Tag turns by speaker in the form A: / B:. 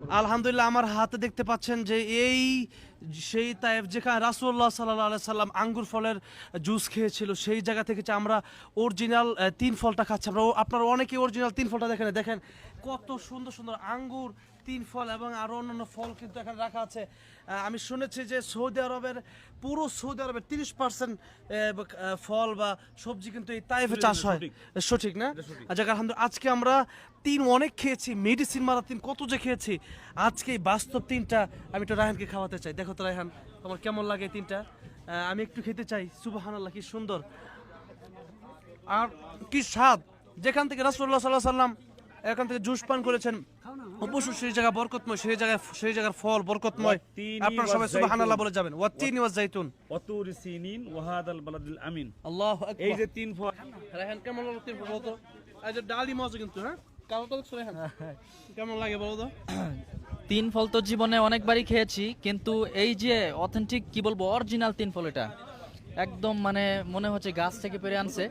A: আলহামদুলিল্লাহ আমার হাতে দেখতে পাচ্ছেন যে এই সেই তাইফ যেখানে রাসুল্লাহ সাল্লাহ সাল্লাম আঙ্গুর ফলের জুস খেয়েছিল সেই জায়গা থেকে যে আমরা অরিজিনাল তিন ফলটা খাচ্ছি। আমরা আপনারা অনেকে অরিজিনাল তিন ফলটা দেখেন। দেখেন কত সুন্দর সুন্দর আঙ্গুর তিন ফল এবং আরও অন্যান্য ফল কিন্তু এখানে রাখা আছে। আমি শুনেছি যে সৌদি আরবের পুরো সৌদি আরবের তিরিশ পার্সেন্ট ফল বা সবজি কিন্তু এই তাইফে চাষ হয়। সঠিক। না? আচ্ছা আলহামদুলিল্লাহ আজকে আমরা তিন অনেক খেয়েছি। মেডিসিন মারা তিন কত যে খেয়েছি। আজকে এই বাস্তব তিনটা আমি একটু রায়হানকে খাওয়াতে চাই। দেখো তো রায়হান তোমার কেমন লাগে তিনটা? আমি একটু খেতে চাই। সুবাহানাল্লাহ কি সুন্দর। আর কি স্বাদ। যেখান থেকে রাসূলুল্লাহ সাল্লাহ সাল্লাম এখান থেকে জুস পান করেছেন অবশ্যই সেই জায়গা বরকতময় সেই জায়গায় সেই জায়গার ফল বরকতময়। আপনারা সবাই। সুবহানাল্লাহ বলে যাবেন। ওয়াত্তিনি ওয়াজ জাইতুন।
B: অতুর সিনিন ওয়াহাদাল বালাদিল আমিন।
A: আল্লাহ
B: এই যে তিন ফল
A: রায়হান কেমন লাগল তিন ফল বলতো এই যে ডালি মজা কিন্তু হ্যাঁ? কালো তো দেখছ কেমন লাগে বলো তো?
C: তিন ফল তো জীবনে অনেকবারই খেয়েছি কিন্তু এই যে অথেন্টিক কি বলব অরিজিনাল তিন ফল এটা। একদম মানে মনে হচ্ছে গাছ থেকে পেরে আনছে।